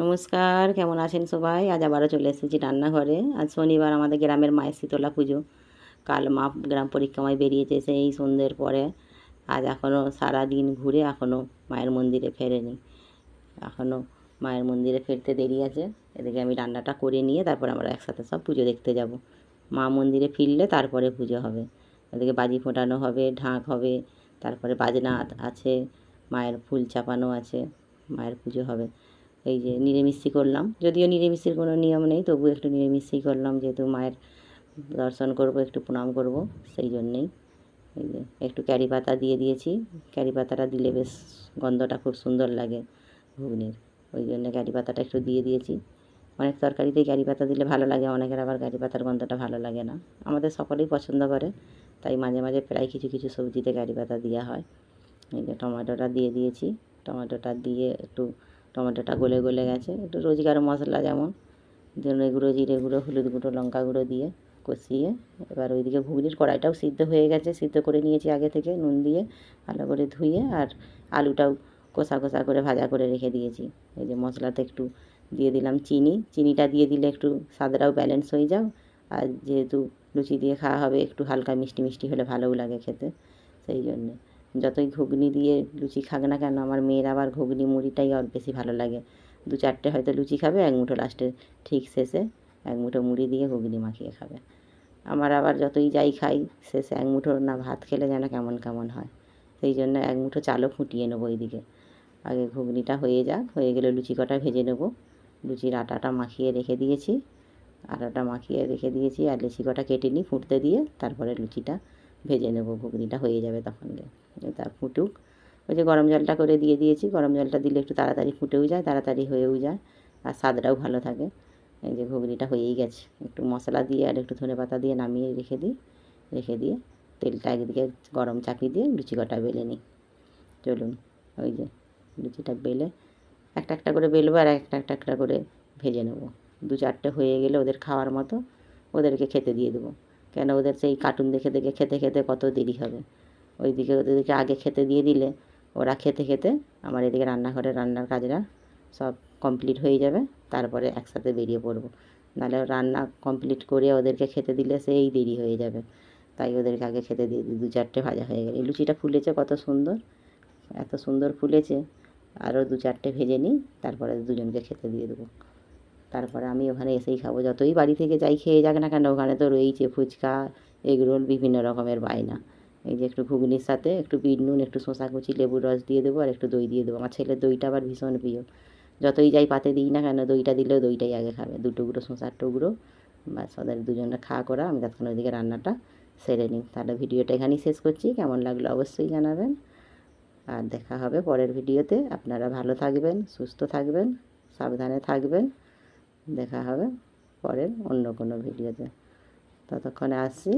নমস্কার, কেমন আছেন সবাই? আজ আবারও চলে এসেছি রান্নাঘরে। আজ শনিবার আমাদের গ্রামের মায়ের শীতলা পুজো। কাল মা গ্রাম পরিক্রমায় বেরিয়েছে সেই সন্ধ্যের পরে। আজ এখনও সারা দিন ঘুরে এখনও মায়ের মন্দিরে ফেরেনি। এখনও মায়ের মন্দিরে ফিরতে দেরি আছে। এদিকে আমি রান্নাটা করে নিয়ে তারপর আমরা একসাথে সব পুজো দেখতে যাব। মা মন্দিরে ফিরলে তারপরে পুজো হবে। এদিকে বাজি ফোটানো হবে, ঢাক হবে, তারপরে বাজনা আছে। মায়ের ফুল চাপানো আছে, মায়ের পুজো হবে। এই যে নিরামিষি করলাম। যদিও নিরামিষির কোনো নিয়ম নেই তবু একটু নিরামিষই করলাম, যেহেতু মায়ের দর্শন করব, একটু প্রণাম করব, সেই জন্যেই। এই যে একটু ক্যারি পাতা দিয়ে দিয়েছি। ক্যারি পাতাটা দিলে বেশ গন্ধটা খুব সুন্দর লাগে ঘুগনির। ওই জন্য ক্যারি পাতাটা একটু দিয়ে দিয়েছি। অনেক তরকারিতেই ক্যারি পাতা দিলে ভালো লাগে, অনেকের আবার ক্যারি পাতার গন্ধটা ভালো লাগে না। আমাদের সকলেই পছন্দ করে, তাই মাঝে মাঝে প্রায় কিছু কিছু সবজিতে ক্যারি পাতা দেওয়া হয়। এই যে টমেটোটা দিয়ে দিয়েছি। টমেটোটা দিয়ে একটু টমেটোটা গলে গলে গেছে। একটু রোজগার মশলা যেমন ধনে গুঁড়ো জিরে গুঁড়ো, হলুদ গুঁড়ো, লঙ্কা গুঁড়ো দিয়ে কষিয়ে এবার ওইদিকে ঘুগনির কড়াইটাও সিদ্ধ হয়ে গেছে। সিদ্ধ করে নিয়েছি আগে থেকে নুন দিয়ে ভালো করে ধুয়ে আর আলুটাও কষা কষা করে ভাজা করে রেখে দিয়েছি। এই যে মশলাতে একটু দিয়ে দিলাম চিনি। চিনিটা দিয়ে দিলে একটু স্বাদটাও ব্যালেন্স হয়ে যাও। আর যেহেতু লুচি দিয়ে খাওয়া হবে, একটু হালকা মিষ্টি মিষ্টি হলে ভালোও লাগে খেতে। সেই জন্যে। যতই ঘুগনি দিয়ে লুচি খাক না কেন, আমার মেয়ের আবার ঘুগনি মুড়িটাই আর বেশি ভালো লাগে। দু চারটে হয়তো লুচি খাবে, এক মুঠো লাস্টে ঠিক শেষে এক মুঠো মুড়ি দিয়ে ঘুগনি মাখিয়ে খাবে। আমার আবার যতই যাই খাই, শেষে এক মুঠো না ভাত খেলে যেন কেমন কেমন হয়। সেই জন্য এক মুঠো চালও ফুটিয়ে নেব এইদিকে আগে ঘুগনিটা হয়ে যাক, হয়ে গেলে লুচি কটা ভেজে নেব। লুচির আটাটা মাখিয়ে রেখে দিয়েছি। আটাটা মাখিয়ে রেখে দিয়েছি আর লুচি কটা কেটে নিই ফুটতে দিয়ে, তারপরে লুচিটা ভেজে নেব, ঘুগনিটা হয়ে যাবে তখন গে তা ফুটুক। ওই যে গরম জলটা করে দিয়ে দিয়েছি, গরম জলটা দিলে একটু তাড়াতাড়ি ফুটেও যায়, তাড়াতাড়ি হয়েও যায় আর স্বাদটাও ভালো থাকে। এই যে ঘুগনিটা হয়েই গেছে। একটু মশলা দিয়ে আর একটু ধনে পাতা দিয়ে নামিয়ে রেখে দিই, রেখে দিয়ে তেলটা একদিকে গরম চাকি দিয়ে লুচি কটা বেলে নিই। চলুন, ওই যে লুচিটা বেলে একটা একটা করে বেলবো আর একটা একটা একটা করে ভেজে নেব। দু চারটে হয়ে গেলে ওদের খাওয়ার মতো ওদেরকে খেতে দিয়ে দেবো। কেন ওদের সেই কার্টুন দেখে দেখে খেতে খেতে কত দেরি হবে? ওইদিকে, ওদেরকে আগে খেতে দিয়ে দিলে ওরা খেতে খেতে আমার এদিকে রান্নাঘরে রান্নার কাজটা সব কমপ্লিট হয়ে যাবে, তারপরে একসাথে বেরিয়ে পড়ব। নাহলে রান্না কমপ্লিট করে ওদেরকে খেতে দিলে সেই দেরি হয়ে যাবে। তাই ওদেরকে আগে খেতে দিয়ে দু চারটে ভাজা হয়ে গেলে। লুচিটা ফুলেছে কত সুন্দর, এত সুন্দর ফুলেছে। আরও দু চারটে ভেজে নিই, তারপরে দুজনকে খেতে দিয়ে দেবো। তারপরে আমি ওখানে এসেই খাব। যতই বাড়ি থেকে যাই খেয়ে যাক না কেন, ওখানে তো রয়েইছে ফুচকা এগরোল বিভিন্ন রকমের বায়না। এই যে একটু ঘুগনির সাথে একটু বিট নুন, একটু শসা কুচি, লেবুর রস দিয়ে দেবো আর একটু দই দিয়ে দেবো। আমার ছেলের দইটা আবার ভীষণ প্রিয়। যতই যাই পাতে দিই না কেন, দইটা দিলেও দইটাই আগে খাবে। দু টুকরো শসার টুকরো, ব্যাস ওদের দুজনে খাওয়া করা, আমি তৎক্ষণ ওইদিকে রান্নাটা সেরে নিই। তাহলে ভিডিওটা এখানেই শেষ করছি। কেমন লাগল অবশ্যই জানাবেন। আর দেখা হবে পরের ভিডিওতে। আপনারা ভালো থাকবেন, সুস্থ থাকবেন, সাবধানে থাকবেন। দেখা হবে পরের অন্য কোনো ভিডিওতে। ততক্ষণে আসছি।